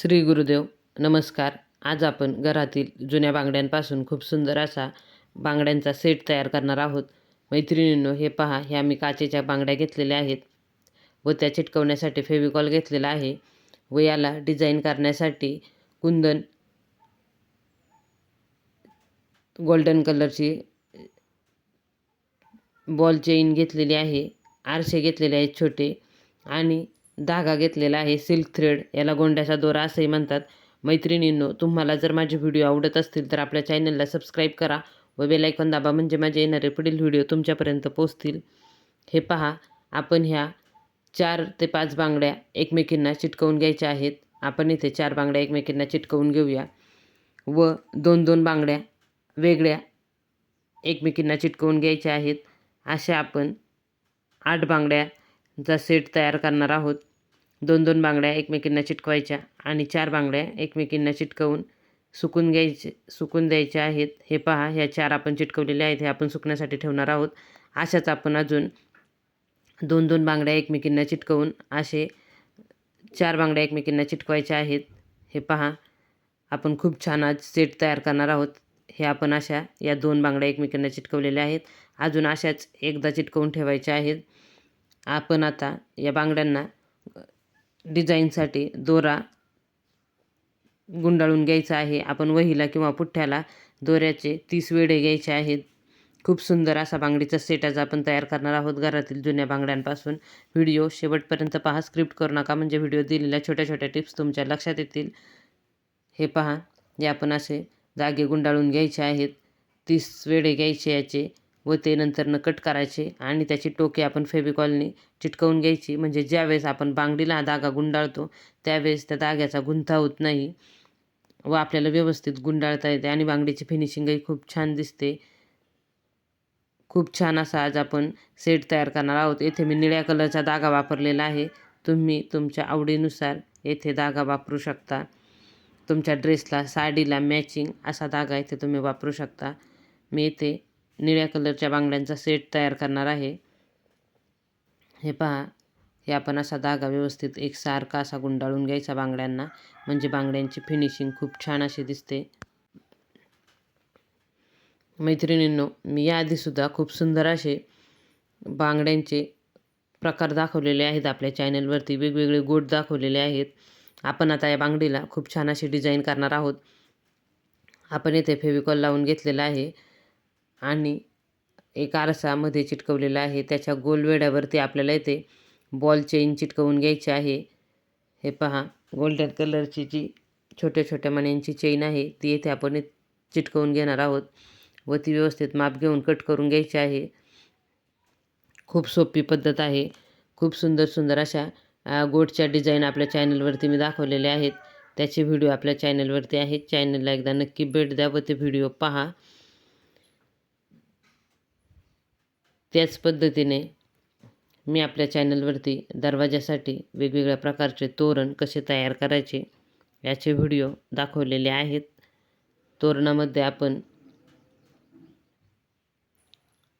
श्री गुरुदेव नमस्कार. आज आपण घरातील जुन्या बांगड्यांपासून खूप सुंदर असा बांगड्यांचा सेट तयार करणार आहोत. मैत्रिणींनो हे पहा ह्या मी काचेच्या बांगड्या घेतलेल्या आहेत. व त्या चिटकवण्यासाठी फेविकॉल घेतलेला आहे. व याला डिझाईन करण्यासाठी कुंदन गोल्डन कलरची बॉल चेन घेतलेली आहे. आरसे घेतलेले आहेत छोटे. आणि धागा घेतलेला आहे सिल्क थ्रेड याला गोंड्याचा दोरा असंही म्हणतात. मैत्रिणींनो तुम्हाला जर माझे व्हिडिओ आवडत असतील तर आपल्या चॅनलला सबस्क्राईब करा व बेलायकॉन दाबा म्हणजे माझे येणारे पुढील व्हिडिओ तुमच्यापर्यंत पोचतील हे पहा आपण ह्या चार ते पाच बांगड्या एकमेकींना चिटकवून घ्यायच्या आहेत. आपण इथे चार बांगड्या एकमेकींना चिटकवून घेऊया व दोन दोन बांगड्या वेगळ्या एकमेकींना चिटकवून घ्यायच्या आहेत. अशा आपण आठ बांगड्याचा सेट तयार करणार आहोत. दोन दोन बांगड्या एकमेकींना चिटकवायच्या आणि चार बांगड्या एकमेकींना चिटकवून सुकून घ्यायचे सुकून द्यायच्या आहेत. हे पहा ह्या चार आपण चिटकवलेल्या आहेत हे आपण सुकण्यासाठी ठेवणार आहोत. अशाच आपण अजून दोन दोन बांगड्या एकमेकींना चिटकवून असे चार बांगड्या एकमेकींना चिटकवायच्या आहेत. हे पहा आपण खूप छान आज सेट तयार करणार आहोत. हे आपण अशा या दोन बांगड्या एकमेकींना चिटकवलेल्या आहेत. अजून अशाच एकदा चिटकवून ठेवायच्या आहेत. आपण आता या बांगड्यांना डिझाईनसाठी दोरा गुंडाळून घ्यायचा आहे. आपण वहीला किंवा पुठ्ठ्याला दोऱ्याचे तीस वेढे घ्यायचे आहेत. खूप सुंदर असा बांगडीचा सेट आज आपण तयार करणार आहोत घरातील जुन्या बांगड्यांपासून. व्हिडिओ शेवटपर्यंत पहा. स्क्रिप्ट करू नका म्हणजे व्हिडिओ दिलेल्या छोट्या छोट्या टिप्स तुमच्या लक्षात येतील. हे पहा. जे आपण असे जागे गुंडाळून घ्यायचे आहेत. तीस वेढे घ्यायचे याचे. व ते नंतरनं कट करायचे आणि त्याची टोके आपण फेबिकॉलने चिटकवून घ्यायची. म्हणजे ज्यावेळेस आपण बांगडीला धागा गुंडाळतो त्यावेळेस त्या धाग्याचा गुंथा होत नाही व आपल्याला व्यवस्थित गुंडाळता येते आणि बांगडीची फिनिशिंगही खूप छान दिसते. खूप छान असा आज आपण सेट तयार करणार आहोत. येथे मी निळ्या कलरचा धागा वापरलेला आहे. तुम्ही तुमच्या आवडीनुसार येथे धागा वापरू शकता. तुमच्या ड्रेसला साडीला मॅचिंग असा धागा इथे तुम्ही वापरू शकता. मी इथे निळ्या कलरच्या बांगड्यांचा सेट तयार करणार आहे. हे पहा हे आपण असा धागा व्यवस्थित एकसारखा असा गुंडाळून घ्यायचा बांगड्यांना. म्हणजे बांगड्यांची फिनिशिंग खूप छान अशी दिसते. मैत्रिणींनो मी याआधीसुद्धा खूप सुंदर असे बांगड्यांचे प्रकार दाखवलेले आहेत. आपल्या चॅनलवरती वेगवेगळे गोट दाखवलेले आहेत. आपण आता या बांगडीला खूप छान अशी डिझाईन करणार आहोत. आपण येथे फेविकॉल लावून घेतलेला आहे. आणि एक आरसा मध्ये चिटकवलेला आहे. त्याच्या गोल वेड्यावरती आपल्याला इथे बॉल चेन चिटकवून घ्यायची आहे. हे पहा गोल्डन कलरची जी छोट्या छोट्या मण्यांची चेन आहे ती येथे आपण चिटकवून घेणार आहोत. व ती व्यवस्थित माप घेऊन कट करून घ्यायची आहे. खूप सोपी पद्धत आहे. खूप सुंदर सुंदर अशा गोटच्या डिझाईन आपल्या चॅनलवरती मी दाखवलेल्या आहेत. त्याचे व्हिडिओ आपल्या चॅनलवरती आहेत. चॅनलला एकदा नक्की भेट द्या व ते व्हिडिओ पहा. त्याच पद्धतीने मी आपल्या चॅनलवरती दरवाजासाठी वेगवेगळ्या प्रकारचे तोरण कसे तयार करायचे याचे व्हिडिओ दाखवलेले आहेत. तोरणामध्ये आपण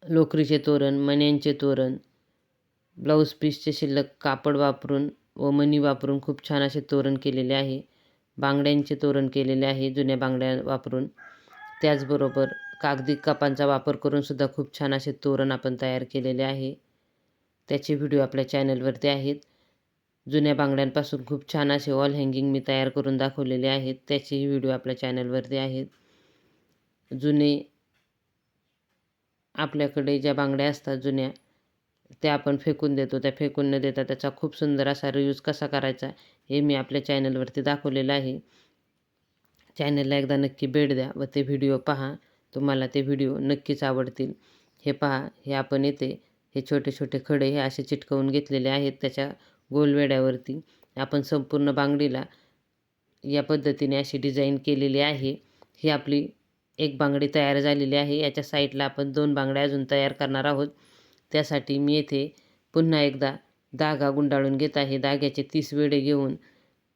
लोकरीचे तोरण मण्यांचे तोरण ब्लाऊज पीसचे शिल्लक कापड वापरून व मणी वापरून खूप छान असे तोरण केलेले आहे. बांगड्यांचे तोरण केलेले आहे जुन्या बांगड्या वापरून. त्याचबरोबर कागदी कपांचा वापर करून सुद्धा खूप छान असे तोरण आपण तयार केलेले आहे. त्याचे व्हिडिओ आपल्या चॅनलवरती आहेत. जुन्या बांगड्यांपासून खूप छान असे वॉल हँगिंग मी तयार करून दाखवलेले आहेत. त्याचेही व्हिडिओ आपल्या चॅनलवरती आहेत. जुने आपल्याकडे ज्या बांगड्या असतात जुन्या त्या आपण फेकून देतो. त्या फेकून न देता त्याचा खूप सुंदर असा रियूज कसा करायचा हे मी आपल्या चॅनलवरती दाखवलेलं आहे. चॅनलला एकदा नक्की भेट द्या व ते व्हिडिओ पहा. तुम्हाला ते व्हिडिओ नक्कीच आवडतील. हे पहा हे आपण येते. हे छोटे छोटे खडे हे असे चिटकवून घेतलेले आहेत त्याच्या गोलवेड्यावरती. आपण संपूर्ण बांगडीला या पद्धतीने अशी डिझाईन केलेली आहे. ही आपली एक बांगडी तयार झालेली आहे. याच्या साईडला आपण दोन बांगड्या अजून तयार करणार आहोत. त्यासाठी मी येथे पुन्हा एकदा धागा गुंडाळून घेत आहे. धाग्याचे तीस वेळे घेऊन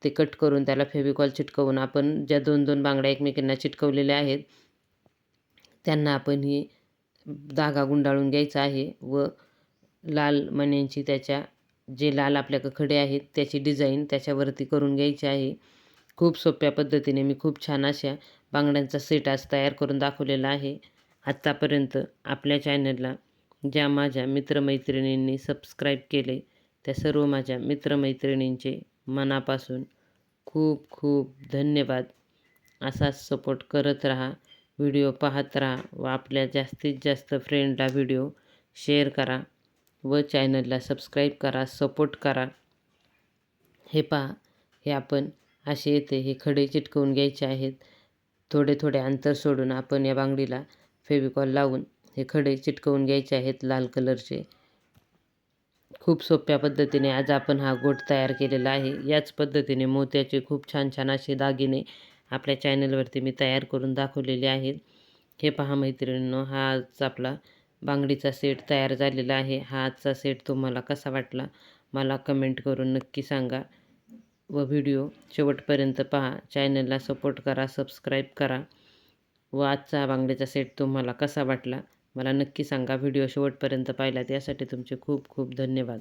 ते कट करून त्याला फेविकॉल चिटकवून आपण ज्या दोन दोन बांगड्या एकमेकींना चिटकवलेल्या आहेत त्यांना आपण ही धागा गुंडाळून घ्यायचा आहे व लाल मण्यांची त्याच्या जे लाल आपल्याकडे खडे आहेत त्याची डिझाईन त्याच्यावरती करून घ्यायची आहे. खूप सोप्या पद्धतीने मी खूप छान अशा बांगड्यांचा सेट आज तयार करून दाखवलेला आहे. आत्तापर्यंत आपल्या चॅनलला ज्या माझ्या मित्रमैत्रिणींनी सबस्क्राईब केले त्या सर्व माझ्या मित्रमैत्रिणींचे मनापासून खूप खूप धन्यवाद. असाच सपोर्ट करत राहा. व्हिडिओ पाहत राहा व आपल्या जास्तीत जास्त फ्रेंडला व्हिडिओ शेअर करा व चॅनलला सबस्क्राईब करा सपोर्ट करा. हे पहा हे आपण असे येते हे खडे चिटकवून घ्यायचे आहेत. थोडे थोडे अंतर सोडून आपण या बांगडीला फेविकॉल लावून हे खडे चिटकवून घ्यायचे आहेत लाल कलरचे. खूप सोप्या पद्धतीने आज आपण हा गोट तयार केलेला आहे. याच पद्धतीने मोत्याचे खूप छान छान असे दागिने आपल्या चॅनलवरती मी तयार करून दाखवलेले आहेत. हे पहा मैत्रिणींनो हा आज आपला बांगडीचा सेट तयार झालेला आहे. हा आजचा सेट तुम्हाला कसा वाटला मला कमेंट करून नक्की सांगा व व्हिडिओ शेवटपर्यंत पहा. चॅनलला सपोर्ट करा सबस्क्राईब करा व आजचा बांगडीचा सेट तुम्हाला कसा वाटला मला नक्की सांगा. व्हिडिओ शेवटपर्यंत पाहिला त्यासाठी तुमचे खूप खूप धन्यवाद.